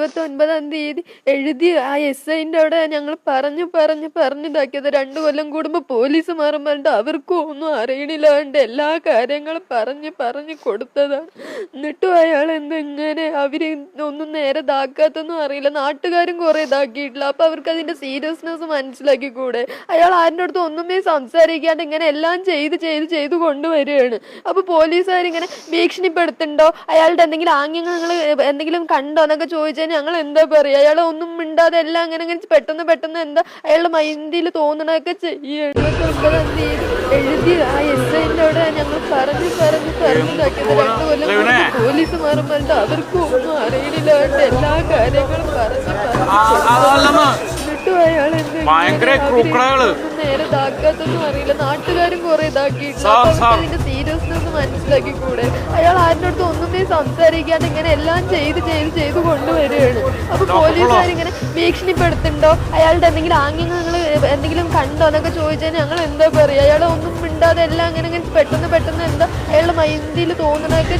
ഇരുപത്തി ഒൻപതാം തീയതി എഴുതി ആ എസ് ഐന്റെ അവിടെ ഞങ്ങൾ പറഞ്ഞു പറഞ്ഞു പറഞ്ഞിതാക്കിയത് രണ്ടു കൊല്ലം കൂടുമ്പോൾ പോലീസ് മാറും പറഞ്ഞിട്ട് അവർക്കും ഒന്നും അറിയണില്ലാണ്ട് എല്ലാ കാര്യങ്ങളും പറഞ്ഞ് പറഞ്ഞ് കൊടുത്തതാണ്. എന്നിട്ടും അയാൾ എന്തെങ്ങനെ അവർ ഒന്നും നേരെ ഇതാക്കാത്തൊന്നും അറിയില്ല. നാട്ടുകാരും കുറെ ഇതാക്കിയിട്ടില്ല. അപ്പൊ അവർക്ക് അതിന്റെ സീരിയസ്നെസ് മനസ്സിലാക്കി കൂടെ അയാൾ ആരുടെ അടുത്ത് ഒന്നുമേ സംസാരിക്കാണ്ട് ഇങ്ങനെ എല്ലാം ചെയ്ത് ചെയ്ത് ചെയ്ത് കൊണ്ടുവരികയാണ്. അപ്പൊ പോലീസുകാരിങ്ങനെ ഭീഷണിപ്പെടുത്തുണ്ടോ അയാളുടെ എന്തെങ്കിലും ആംഗ്യങ്ങൾ നിങ്ങൾ എന്തെങ്കിലും കണ്ടോ എന്നൊക്കെ ചോദിച്ചാൽ ഞങ്ങൾ എന്താ പറയാ? അയാളെ ഒന്നും മിണ്ടാതെ എല്ലാം അങ്ങനെ അങ്ങനെ പെട്ടെന്ന് പെട്ടെന്ന് എന്താ അയാളുടെ മൈൻഡിൽ തോന്നണൊക്കെ ചെയ്യണം. എഴുതി അവിടെ ഞങ്ങൾ പറഞ്ഞു പറഞ്ഞു പറഞ്ഞിതാക്കിയത് രണ്ടു കൊല്ലം പോലീസ് മാറുമ്പോണ്ട് അവർക്കും ഒന്നും അറിയണില്ലാണ്ട് എല്ലാ കാര്യങ്ങളും പറഞ്ഞു പറഞ്ഞു ഭയങ്കര ക്രൂക്കടകൾ. നേരെ ഇതാക്കാത്തൊന്നും അറിയില്ല നാട്ടുകാരും കുറെ സാർ. സീരിയസ്നെസ് മനസ്സിലാക്കി കൂടെ അയാൾ ആരുടെ അടുത്ത് സംസാരിക്കാതെ ഇങ്ങനെ എല്ലാം ചെയ്ത് ചെയ്ത് ചെയ്ത് കൊണ്ടുവരികയാണ്. അപ്പൊ പോലീസുകാരിങ്ങനെ ഭീഷണിപ്പെടുത്തുണ്ടോ അയാളുടെ എന്തെങ്കിലും ആംഗ്യങ്ങൾ എന്തെങ്കിലും കണ്ടോ എന്നൊക്കെ ചോദിച്ചാൽ ഞങ്ങൾ എന്താ പറയാ? അയാൾ ഒന്നും മിണ്ടാതെ എല്ലാം അങ്ങനെ അങ്ങനെ പെട്ടെന്ന് പെട്ടെന്ന് എന്താ? അയാളുടെ മൈൻഡിൽ തോന്നണതൊക്കെ